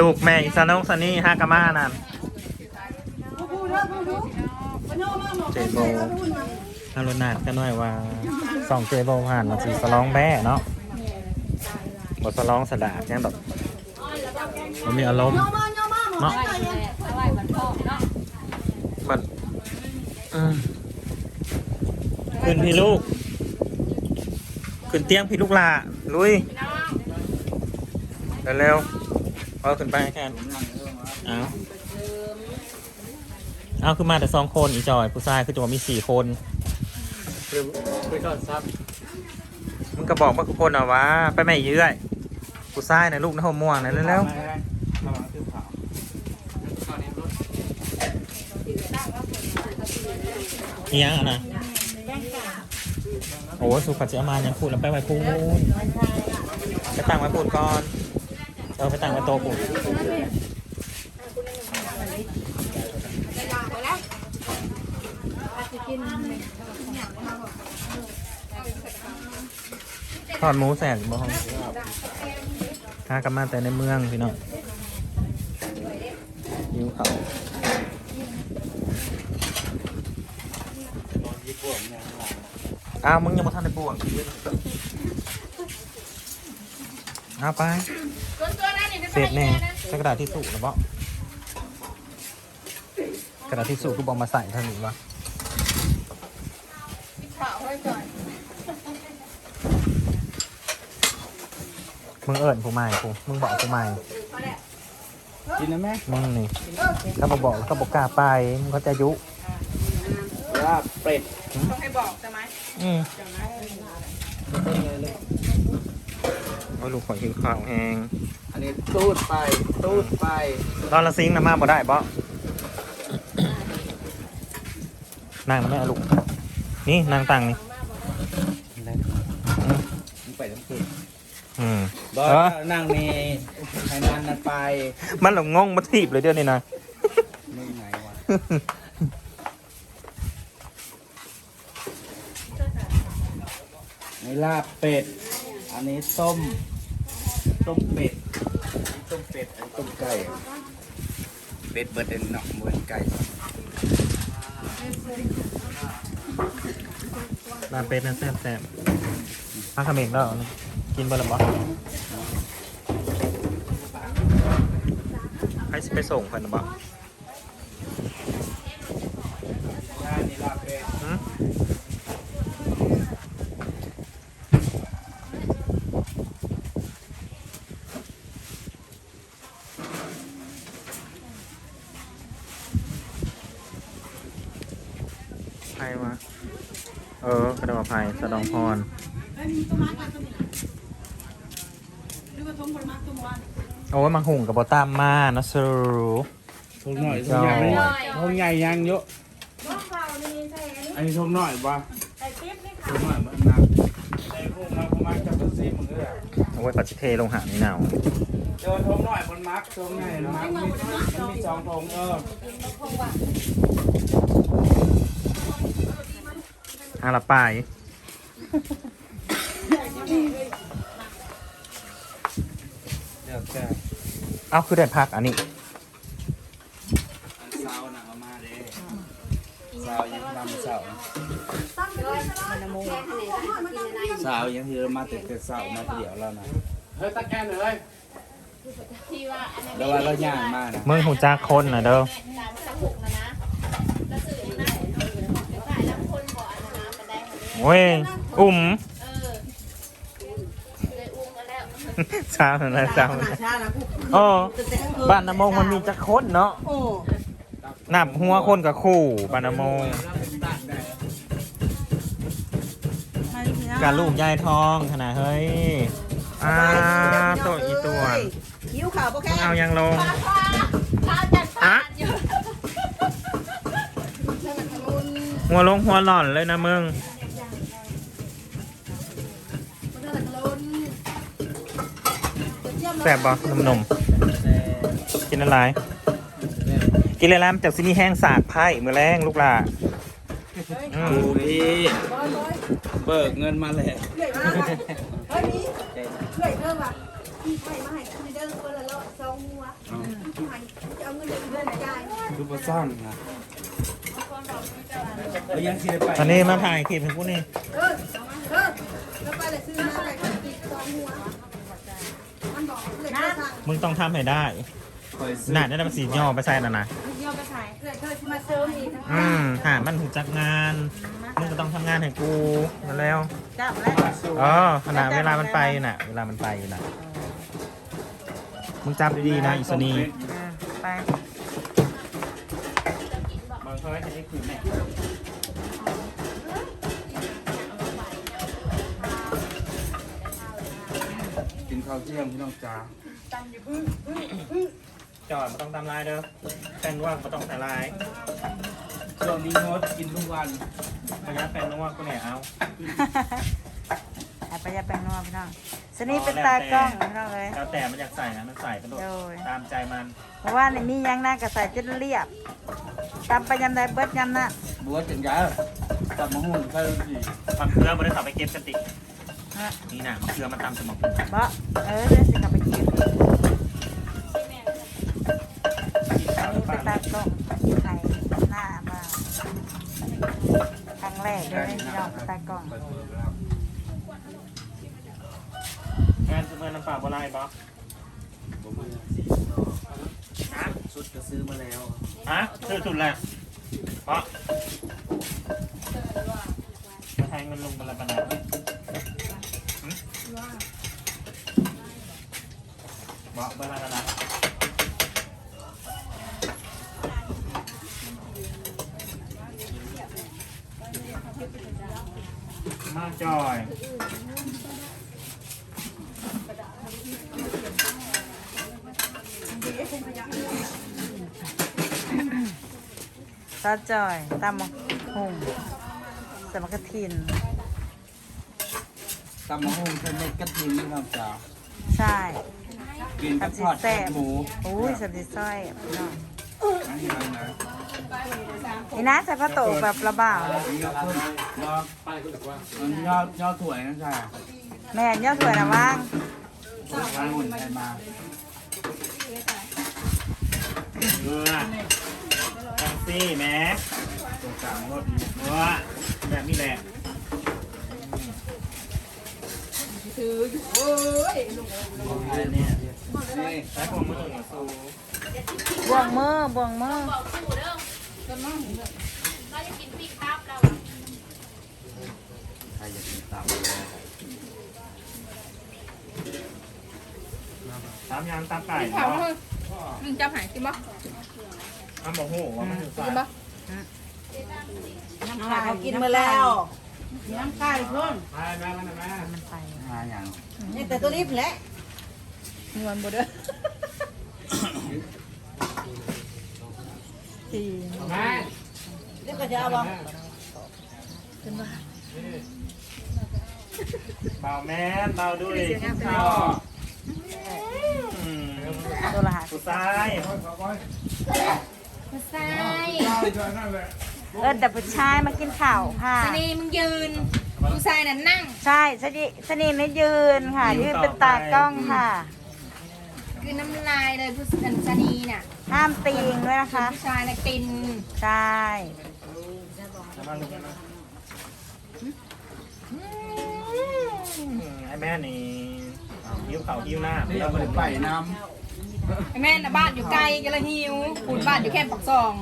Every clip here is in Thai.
ลูกแม่อิสานงสนี่ฮากามานั่นเจโบฮารุนาดกันหน่อยว่าสองเจโบผ่านมาสีสลองแบ้เนาะบทสลองสะดาดยังดอกมันมีอารมณ์เนาะมันอืมขึ้นพี่ลูก ขึ้นเตียงพี่ลูกหลาลุยเร็วๆเอาขึ้นไปแค่นเอาเอาขึ้นมาแต่สองคนอีจอย ผู้ชายคือจะว่ามีสี่คนไปก่อนซับมึงก็บอกว่าทุกคนเอาวะไปไม่เยื่อยผู้ชายนะลูกนะหัวม่วงนะเร็วระวังคือเผาๆอีหยังอะนะโอ้สุขจิอามายังพูดแล้วไปไว้พูนไปตั้งไว้พูนก่อน เออไปตั้งไว้โต๊ะพูนทอดหมูแสกบ่ห้องหากลับมาแต่ในเมืองพี่น้องหิวเขาอ้าวมึงยังมาทันในปวงเอาไป เศษแน่ใช้กระดาษที่สุนะเปาะกระดาษที่สุกูบอกมาใส่เท่านี้วะมึงเอิญผู้ใหม่กูมึงบอกผู้ใหม่กินนะแม่มึงนี่ก็บอกบอกแล้วก็บอกกล้าไปมึงเขาใจะยุลาบเป็ดอืมโอ้ยลูกขอหิวข้าวแหงอันนี้ตูดไปตูดไปตอนละซิงค์นะมาบ่ได้บ่นั่งนะแม่ลูก นี่นั่งตังนี่มึงไปทั้งคืนอืมบอเออสนั่งนี่ให้นานนันไป มันหลงงงมาทีบเลยเดี๋ยวนี้นะไม่ไงวะนี่ลาบเป็ด อันนี้ต้ม ต้มเป็ดอันนี้ต้มเป็ด อันนี้ต้มไก่ เป็ดเบิดเอ็นเนาะเหมือนไก่ร้านเป็ดนั่นแซ่บแซ่บพักเขมิ้นแล้วเหรอกินไปแล้วบ่ให้ไปส่งเพิ่นน่ะบ่ ย่านี่ลาบเป็ด หืมใครวะเออกระดาษภัยสะดองพรโอ้ยมังหุงกับบอตามมานะสรูทงหน่อยทงใหญ่ไหมทงใหญ่ยังเยอะอันนี้ทงหน่อยปะทงหน่อยมันหนักใส่พวกมาประมาณจับสี่มือเลยโอ้ยปัจจิเทลงหานี่หนาวเจอทงหน่อยมันมักทงใหญ่มักมีมันมีสองทงเอออาละปาย เดี๋ยวแต่เอาคือได้พักอันนี้อันเสาหนังเอามาเด้สาวยังทำเสาสาวยังที่เรามาแต่แต่เสามาเดียวแล้วนะเฮ้ยตะแกนเลยแล้วว่าเราย่างมากนะ มึงหูจักคนนะเด้อ โอ้ย อุ่มเช้าแล้วเช้าแล้วโอ้บ้านน้ำมงมันมีจักคนเนาะโอ้นับหัวคนกับคู่บ้านน้ำมงการลูกยายทองขนาดเฮ้ยอ้าตัวอีตัวหิวข่าวปะแค่เอายังลงข้าวจัดปานอยู่หัวลงหัวหล่อนเลยนะมึง แสบบ่นมนมๆกินอะไรกินอะไรแล้วมันจากซิมีแห้งสากไพ่มือแรงลูกหล่ะอืมดูดิเบิกเงินมาแล้วเฮ้ยนี่เฮ้ยเพิ่มอะพี่ไข่มาให้คือประซ่านนะแล้วยังสิได้ไปตอนนี้มาถ่ายคลิปให้กูนี่ มึงต้องทำให้ได้คอยซื้อหนาได้มันสีย่อไปใส่น่ะนะย่อไปใส่อืมหามันหูจักงาน มึงก็ต้องทำงานให้กูมาแล้วจับแล้วมาสู้อ๋อขณะเวลามันไปน่ะ เวลามันไปน่ะ มึงจับดีๆนะอิสนีไปบางครั้งจะได้คืนแม่กินข้าวเที่ยงพี่น้องจ๋า จอดมาต้องทำลายเด้อแฟนว่ามาต้องทำลายช่วงนี้งดกินทุกวันระยะแฟนว่ากูเนี่ยเอาแอบไปยาแปลงนัวพี่น้องสนี่เป็นตากล้องพี่น้องเลยแล้วแต่มันอยากใส่นะมันใส่กระโดดโดยตามใจมัน เพราะว่าในมียังหน้ากระใส่จนเรียบตำไปยำใดเบิดยำน่ะบัวจังยาจับมะฮุ่นใส่ดีมะเขือบริษัทไปเก็บสติฮะนี่นะมะเขือมันตามสมองบ่เออเดี๋ยวสิกลับไปกินกินข้าวหรือเป เป็น ล่า ตากล้องไข่หน้ามาครั้ง แรกเลยพี่น้องตากล้องงานจะเมื่อน้ำปล่าโบราณบ๊อบชุดก็ซื้อมาแล้วฮะซื้อสุดแหละเพราะมาแทงเงินลงกันแล้วกันะหึบอกบอร์อะไรกันนะมา จอยซอสจอยตำมะฮุ่งสมักกะทินตำมะฮุ่นเส้นเล็กกระทิงพี่น้องจ๋าใช่กินกับทำสิทอดแซ่แซ่บบหมูอุ้ยสับสิสร้อยพี่น้องอันนี้อะไรนะ นี่นะใส่ผ้าโตกแบบระบ่าวยอดต้นยอดป้ายก็บอกว่ามันยอดยอดถั่วนั่นใช่แม่นยอดสวยนะว่างมะฮุ่นใครมาเงือจังซี่แหม่ตัวกลางรถเงือแบบนี้แหละของไทยเนี่ยนี่ใช้ความมือสูบวงมือบวงมือบอกสู่ เด้อเราจะกินปีกครับเราใครอยากกินตับตามยางตามไก่เผาเนาะเลยมึงจำหายกินบ่อ้ำบอกโหว่ามันอยู่ใส่กินบ่น้ำไก่กินมาแล้วน้ำไก่เพิ่มไปแม่มันแม่มันไปหาอย่างนี่แต่ตัวนี้แหละนวลบ่เด้อ สี่แม่นี่ก็จะเอาบ่เบาแม่เบาด้วยข้าวอืมตัวละผู้ชายใช่เออแต่ผู้ชายมากินข้าวค่ะสนีมึงยืนผู้ชายน่ะนั่ง ใช่สนีสนีไม่ยืนค่ะยืนเป็นตากล้องค่ะ คือน้ำลายเลยผู้สันสนีน่ะ ห้ามตีงด้วยนะคะ ผู้ชายน่ะตินใช่น้ำมันลงมาไอ้แม่นี่หิวเขาหิวหน้านี่เราไม่ได้ไปน้ไอ้แม่น่ะบ้านอยู่ไกลกันละหิวปูนบ้านอยู่แค่ปักซอง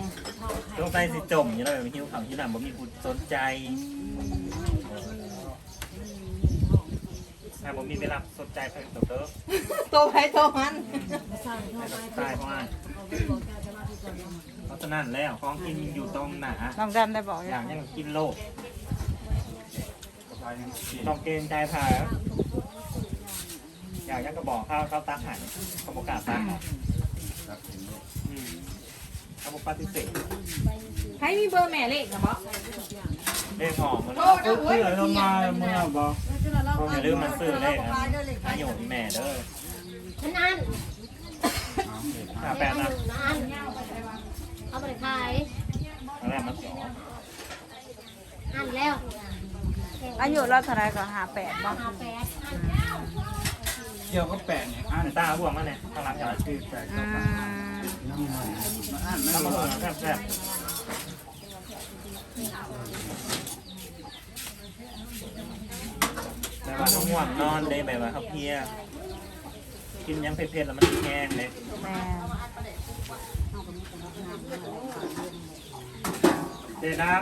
ต้องใจสิจมอย่างนี้เลยหิวเขาหิวหน้าบ่มีผู้สนใจ แต่ผมมีเวลาสนใจเพิ่มเติมโตไปโตมันตายเพราะว่าเพราะฉะนั้นแล้วของกินอยู่ตรงหนาน้องดำได้บอกอย่างยังกินโลกำต้องเกรงใจผ่าอย่างยังก็บอกข้าวข้าวตักหันเขาบอกกล้าตักอืมเขาบอกปฏิเสธให้มีเบอร์แม่เลขนะบ่เลขหอมมันโทษนะเว้ยเพื่อเรามาเมื่อบอก อย่าลืมมันซื้อเลขนะอายุแม่เด้อฉันอันห้าแปดนะอันเอาไปขายตอนแรกมันสองอันแล้วอายุเราเท่าไรก็หาแปดบ้างเกี่ยวก็แปะเนี่ยอ่านตาบวงมาเนี่ยข้างหลังอย่างคือแปะอืมน้ำมันน้ำมันแซ่บแซ่บแบบ ว่าเขาง่วงนอนเลยแบบว่าเขาเพลียกินยังเผ็ดๆแล้วมันแห้งเลยแม่เจน้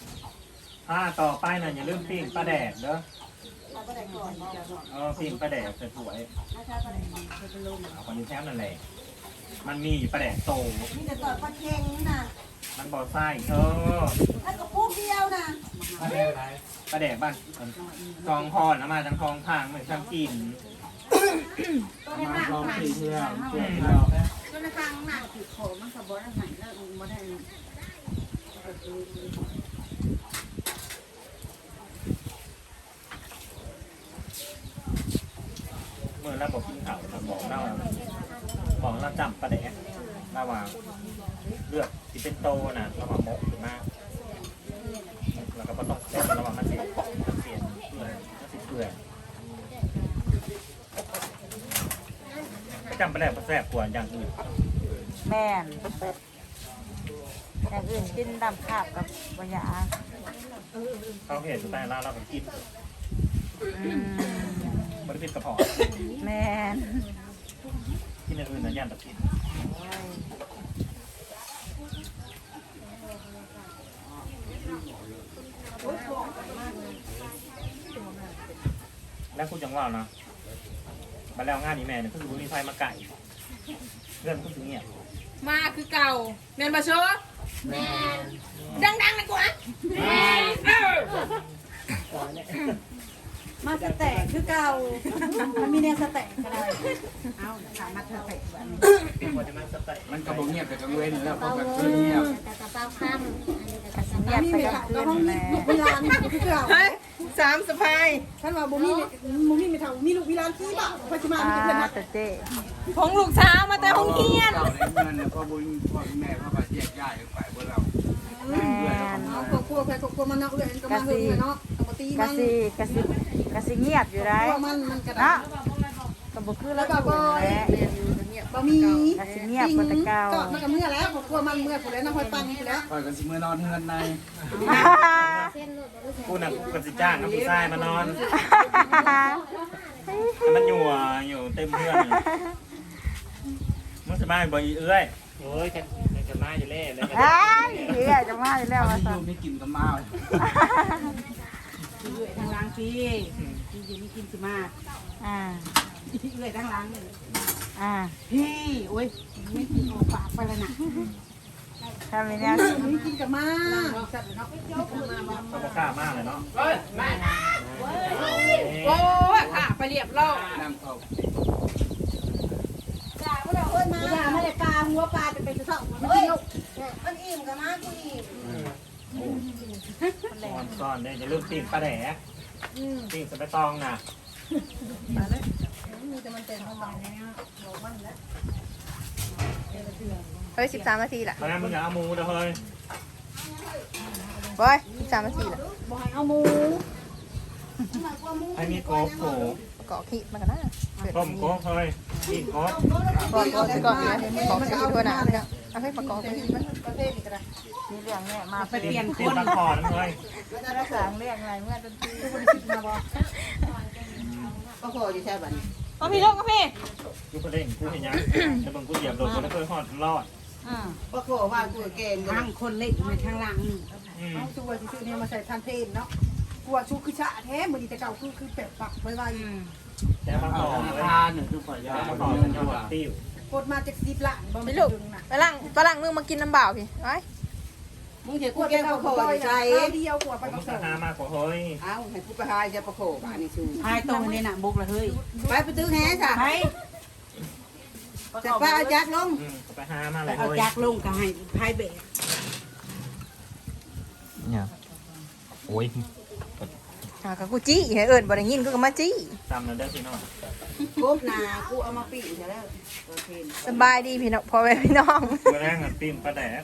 ำถ้าต่อไปน่ะอย่าลืมปิ้งปลาแดกเด้อเออปิ้งปลาแดกใส่ถ้วยเอาไปอยู่แถวนั่นแหละมันมีอยู่ปลาแดกโตมีแต่ต่อยปลาเค็งน่ะมันบ่อไส้เออแล้วก็พูกเดียวน่ะปลาแดกอะไร ปลาแดกบ้านกองพรนะมาทางคลองทางเหมือนช่างกินมาณสองปีที่แล้วอืมก็ในทางหน้าผิดโขมันก็บ่ได้หันแล้วบ่ได้เมื่อเราบอกกินเราบอกเราบอกเราจำปลาแดกระหว่างเลือกที่เป็นโตนะระหว่างมกหรือมากบ่ต้องเส้นระหว่างมันสิมันเปลี่ยนเปื่อยมันสิเปื่อยจำปลา แดกมันแซ่บกว่าอย่างอื่นแม่นอย่างอื่นกินดำขาบกับปัญญาเขาเห็นสไตล์ร้านเราก็กินอืมบริพิตกระเพาะแม่นกินอย่างอื่นนะย่านตะกินแล้วคุณจังว่าเนาะมาแล้วงานนี้แม่เนี่ยก็คือมีไฟมาไก่ เรื่องคุณถึงเนี่ยมาคือเก่าแมนบาโชว์ดังๆนะกูอะเออ มาสแต็กคือเก่ามันมีแนวสแต็กก็ได้เอาถามมาสแต็กแบบนี้มันจะมาสเต็กมันกระบอกเงียบแต่กังเว้นแล้วเพราะแบบเอเงียบอแต่กระเป๋าค่ำอันนี้ก็กระเงียบไปกับคืนแม่ลูกวิลานคือเก่าเฮ้ยสามสะพายท่านว่าบ่มีบ่มีไม่เท่ามีลูกวิลานที่บ่ปัจจุบันอ่ามีเพิ่นนะแต่เจ๊ผงลูกเช้าวมาแต่ห้องเฮียนเก่าในเงินเนี่ยพ่อบุญพ่อแม่พ่อไปแยกย้ายกันไปพวกเราแม่นเอาครอบครัวใครครอบครัวมันเนาะเอื้อนก็มาเฮือนเนาะปก ติกะมันสิกะสิกะสิเงียบอยู่ได้ครอบครัวมันมันก็ได้เนาะก็บ่คือแล้วก็บ่แหละบ่มีกะสิเงียบกว่าแต่เก่าก็มันก็เมื่อแล้วครอบครัวมันเมื่อพุ่นแล้วน้ำห้อยปันพุ่นแล้วคอยกันสิเมื่อนอนเฮือนในเส้นหลุดหรือกูน่ะกูกับสิจ้างกับผู้ชายมานอนให้มันอยู่อะอยู่เต็มเพื่อนเลยมันสบายบ่อีเอ้ยโอ้ยฉันจะมาอยู่เล่เลยไอ้เหี้ยจะมาอีกแล้วเอาว่าที่อซั่นยู่ไม่กินกับมา ทางล้างพี่จริงๆนี่กินสิมาอ่า เอื้อยทางล้างอ่าพี่โอ้ยไม่กินของฝากไปแล้วนะถ้ามีแนวไม่กินกับมาจัดเนาะเขาบอกกล้ามากเลยเนาะโอ้ยค่ะไปเรียบร้อยน้ำเข้าอย่าไม่ได้ปลาหัวปลาจะเป็นจะเท่ามันกินลูกมันอิ่มกับมากูอิ่ม ก่อนก่อนเนี่ยจะลืมปิ้งปลาแดกปิ้งสะไปตองน่ะมีแต่มันเต็มท้องมันเนี่ยบอกมันแล้วเฮ้ยสิบสามนาทีละตอนนั้นมึงอย่าเอาหมูเด้อเฮ้ยบอยสิบสามนาทีละบอกให้เอาหมูให้มีโกบโผประกอบขี้มันกันนะเกิดต้มโกบเฮ้ยปิ้งโกบก่อนก่อนก่อนประกอบขี้ทั่วหน้าเนี่ย เอาให้ประกอบขี้มันประเภทนี้ก็ได้มีเรื่องเนี่ยมาไปเปลี่ยนคเสียนตะคอน้ำเฮ้ยรักษาเรื่องอะไรเมื่อต้นปีก็พออยู่ใช่บัดนี้เอาพี่ลูกเอาพี่กูก็เด้งกูเห็นยังแต่บางกูเหยียบโดนกูแล้วเคยหอดรอดก็ขอว่ากูเก่งทางคนเล็กมาทางล่างนี่อืมเอาตัวที่ซื้อเนี่ยมาใส่ทานเพลนเนาะกลัวชูคือชะแท้เหมือนแต่เก่าคือคือเป็ดปักไว้ไว้แต่มาเอาต่อธเลยนาคารหนึ่งคือฝ่ายยาแต่มาต่ต่ออเงิเป็นนยอว่าดติ้ว กดมาจากสิบล้านบ่พี่ลูกไปล่างไปล่างมึงมากินน้ำเปล่าพี่ไว้มึงเห็นกูแก้วขอใช้เดียวกว่าไปผมกับจะสองหามากกว่าเฮ้ยเอ้าให้กูไปหายจะประโคบอันนี้ชูพายโตนี่น่ะบุกละเฮ้ยไปไปตื้อแฮจ้ะไปจะไปเอาจักลงอืมไปหามาเลไปยเอาเฮ้ยจักลงก็ให้พายเบะเนี่ยโอ้ย อ่ากับกูจี้เอิญบ่ได้ยินกูก็มาจี้จำนั่นได้พี่น้องกบหนากูเอามาปิ้งใช่แล้วโอเคสบายดีพี่น้องพ่อแม่พี่น้องตัวแรกอะปิ้งปลาแดก